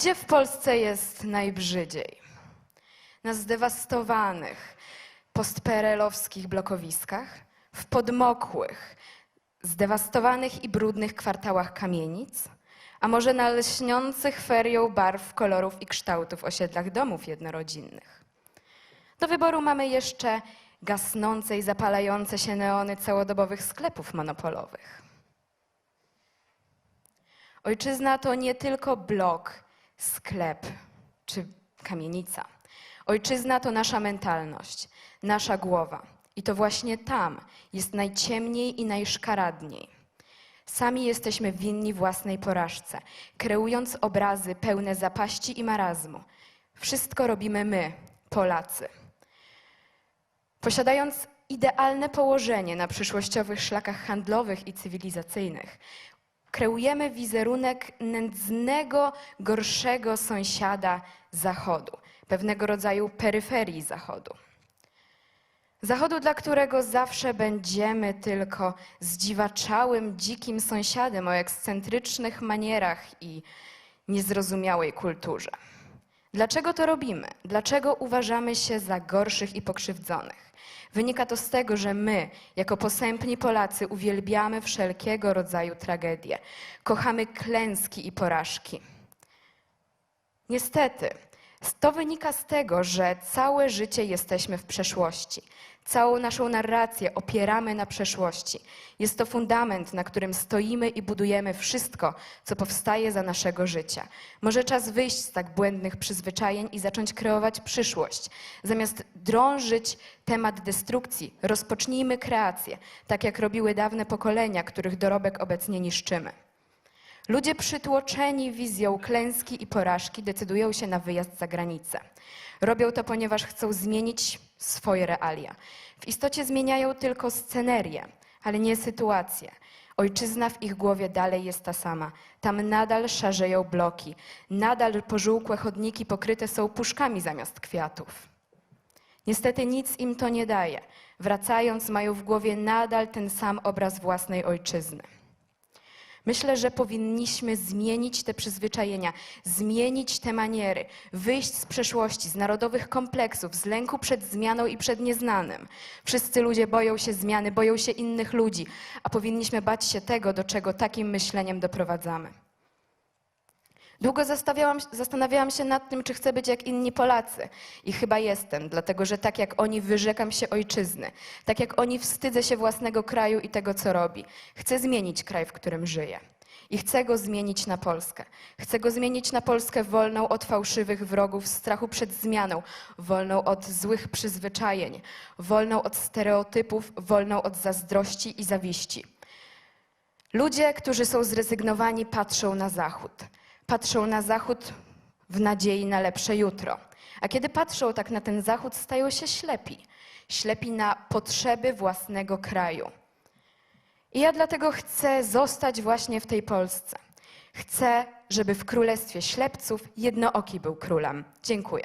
Gdzie w Polsce jest najbrzydziej? Na zdewastowanych, postperelowskich blokowiskach, w podmokłych, zdewastowanych i brudnych kwartałach kamienic, a może na lśniących ferią barw, kolorów i kształtów osiedlach domów jednorodzinnych. Do wyboru mamy jeszcze gasnące i zapalające się neony całodobowych sklepów monopolowych. Ojczyzna to nie tylko blok, sklep czy kamienica. Ojczyzna to nasza mentalność, nasza głowa. I to właśnie tam jest najciemniej i najszkaradniej. Sami jesteśmy winni własnej porażce, kreując obrazy pełne zapaści i marazmu. Wszystko robimy my, Polacy. Posiadając idealne położenie na przyszłościowych szlakach handlowych i cywilizacyjnych, kreujemy wizerunek nędznego, gorszego sąsiada Zachodu, pewnego rodzaju peryferii Zachodu. Zachodu, dla którego zawsze będziemy tylko zdziwaczałym, dzikim sąsiadem o ekscentrycznych manierach i niezrozumiałej kulturze. Dlaczego to robimy? Dlaczego uważamy się za gorszych i pokrzywdzonych? Wynika to z tego, że my, jako posępni Polacy, uwielbiamy wszelkiego rodzaju tragedie. Kochamy klęski i porażki. Niestety, to wynika z tego, że całe życie jesteśmy w przeszłości. Całą naszą narrację opieramy na przeszłości. Jest to fundament, na którym stoimy i budujemy wszystko, co powstaje za naszego życia. Może czas wyjść z tak błędnych przyzwyczajeń i zacząć kreować przyszłość. Zamiast drążyć temat destrukcji, rozpocznijmy kreację, tak jak robiły dawne pokolenia, których dorobek obecnie niszczymy. Ludzie przytłoczeni wizją klęski i porażki decydują się na wyjazd za granicę. Robią to, ponieważ chcą zmienić swoje realia. W istocie zmieniają tylko scenerię, ale nie sytuację. Ojczyzna w ich głowie dalej jest ta sama. Tam nadal szarzeją bloki, nadal pożółkłe chodniki pokryte są puszkami zamiast kwiatów. Niestety nic im to nie daje. Wracając, mają w głowie nadal ten sam obraz własnej ojczyzny. Myślę, że powinniśmy zmienić te przyzwyczajenia, zmienić te maniery, wyjść z przeszłości, z narodowych kompleksów, z lęku przed zmianą i przed nieznanym. Wszyscy ludzie boją się zmiany, boją się innych ludzi, a powinniśmy bać się tego, do czego takim myśleniem doprowadzamy. Długo zastanawiałam, się nad tym, czy chcę być jak inni Polacy. I chyba jestem, dlatego że tak jak oni wyrzekam się ojczyzny, tak jak oni wstydzę się własnego kraju i tego, co robi. Chcę zmienić kraj, w którym żyję. I chcę go zmienić na Polskę. Chcę go zmienić na Polskę wolną od fałszywych wrogów, strachu przed zmianą, wolną od złych przyzwyczajeń, wolną od stereotypów, wolną od zazdrości i zawiści. Ludzie, którzy są zrezygnowani, patrzą na zachód. Patrzą na zachód w nadziei na lepsze jutro. A kiedy patrzą tak na ten zachód, stają się ślepi. Ślepi na potrzeby własnego kraju. I ja dlatego chcę zostać właśnie w tej Polsce. Chcę, żeby w królestwie ślepców jednooki był królem. Dziękuję.